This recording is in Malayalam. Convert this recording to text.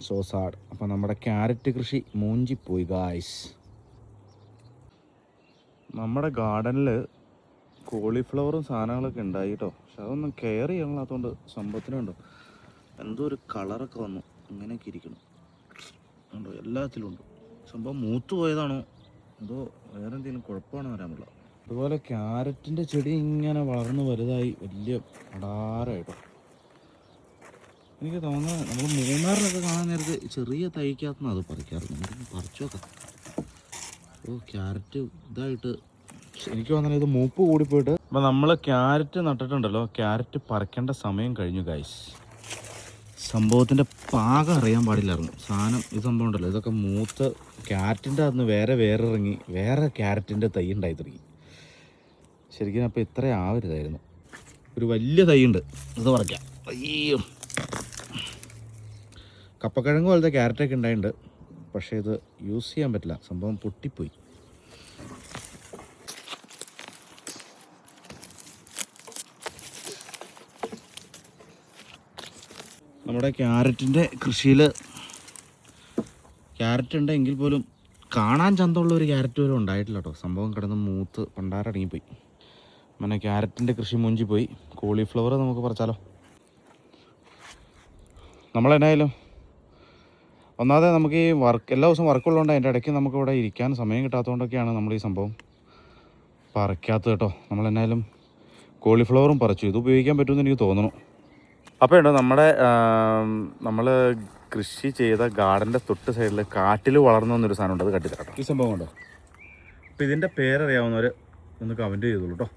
സോ സാഡ് അപ്പോൾ നമ്മുടെ ക്യാരറ്റ് കൃഷി മൂഞ്ചിപ്പോയി ഗായ്സ് നമ്മുടെ ഗാർഡനിൽ കോളിഫ്ലവറും സാധനങ്ങളൊക്കെ ഉണ്ടായി കേട്ടോ പക്ഷെ അതൊന്നും കെയർ ചെയ്യണല്ലാത്തതുകൊണ്ട് സംഭവത്തിനുണ്ടോ എന്തോ ഒരു കളറൊക്കെ വന്നു. അങ്ങനെയൊക്കെ ഇരിക്കണം ഉണ്ടോ എല്ലാത്തിലും ഉണ്ട്. സംഭവം മൂത്തു പോയതാണോ? അതോ വേറെ എന്തെങ്കിലും കുഴപ്പമാണോ വരാൻ അതുപോലെ ക്യാരറ്റിന്റെ ചെടി ഇങ്ങനെ വളർന്ന് വലുതായി. വലിയ അടാറായിട്ടോ എനിക്ക് തോന്നുന്നത് നമ്മൾ മൂന്നാറിലൊക്കെ കാണാൻ നേരത്ത് ചെറിയ തൈക്കകത്തുനിന്ന് അത് പറിക്കാറുണ്ട്. നമുക്ക് പറിച്ചു നോക്കാം. ഓ ക്യാരറ്റ് ഇതായിട്ട് എനിക്ക് തോന്നുന്നത് ഇത് മൂപ്പ് കൂടിപ്പോയിട്ട് അപ്പം നമ്മൾ ക്യാരറ്റ് നട്ടിട്ടുണ്ടല്ലോ ക്യാരറ്റ് പറിക്കേണ്ട സമയം കഴിഞ്ഞു ഗൈസ് സംഭവത്തിന്റെ പാകം അറിയാൻ പാടില്ലായിരുന്നു. സാധനം ഈ സംഭവം ഉണ്ടല്ലോ ഇതൊക്കെ മൂത്ത് ക്യാരറ്റിന്റെ അന്ന് വേറെ വേറെ ഇറങ്ങി വേറെ ക്യാരറ്റിന്റെ തൈ ഉണ്ടായി തുടങ്ങി ശരിക്കും അപ്പോൾ ഇത്ര ആവരുതായിരുന്നു. ഒരു വലിയ തൈ ഉണ്ട്. ഇത് പറിക്കാം. അയ്യോ. കപ്പക്കിഴങ്ങ് പോലത്തെ ക്യാരറ്റൊക്കെ ഉണ്ടായിട്ടുണ്ട് പക്ഷേ ഇത് യൂസ് ചെയ്യാൻ പറ്റില്ല. സംഭവം പൊട്ടിപ്പോയി. നമ്മുടെ ക്യാരറ്റിന്റെ കൃഷിയിൽ ക്യാരറ്റ് ഉണ്ടെങ്കിൽ പോലും കാണാൻ ചന്തമുള്ള ഒരു ക്യാരറ്റ് പോലും ഉണ്ടായിട്ടില്ല കേട്ടോ. സംഭവം കിടന്ന് മൂത്ത് പണ്ടാറടങ്ങിപ്പോയി അങ്ങനെ ക്യാരറ്റിന്റെ കൃഷി മുഞ്ചിപ്പോയി. കോളിഫ്ലവർ നമുക്ക് പറിച്ചാലോ. നമ്മളെന്നായാലും ഒന്നാമതെ നമുക്ക് ഈ വർക്ക് എല്ലാ ദിവസവും വർക്കുള്ളതുകൊണ്ട് അതിന്റെ ഇടയ്ക്ക് നമുക്ക് ഇവിടെ ഇരിക്കാൻ സമയം കിട്ടാത്തതുകൊണ്ടൊക്കെയാണ് നമ്മൾ ഈ സംഭവം പറിക്കാത്തത് കേട്ടോ. നമ്മൾ എന്നാലും കോളിഫ്ലവറും പറിച്ചു. ഇത് ഉപയോഗിക്കാൻ പറ്റുമെന്ന് എനിക്ക് തോന്നുന്നു. അപ്പോൾ ഉണ്ട് നമ്മുടെ നമ്മൾ കൃഷി ചെയ്ത ഗാർഡന്റെ തൊട്ട് സൈഡിൽ കാട്ടിൽ വളർന്നു വന്നൊരു സാധനം ഉണ്ട്. അത് കട്ടിത്തരാട്ടോ ഈ സംഭവം ഉണ്ടോ? അപ്പോൾ ഇതിന്റെ പേരറിയാവുന്നവർ ഒന്ന് കമന്റ് ചെയ്തോളൂ കേട്ടോ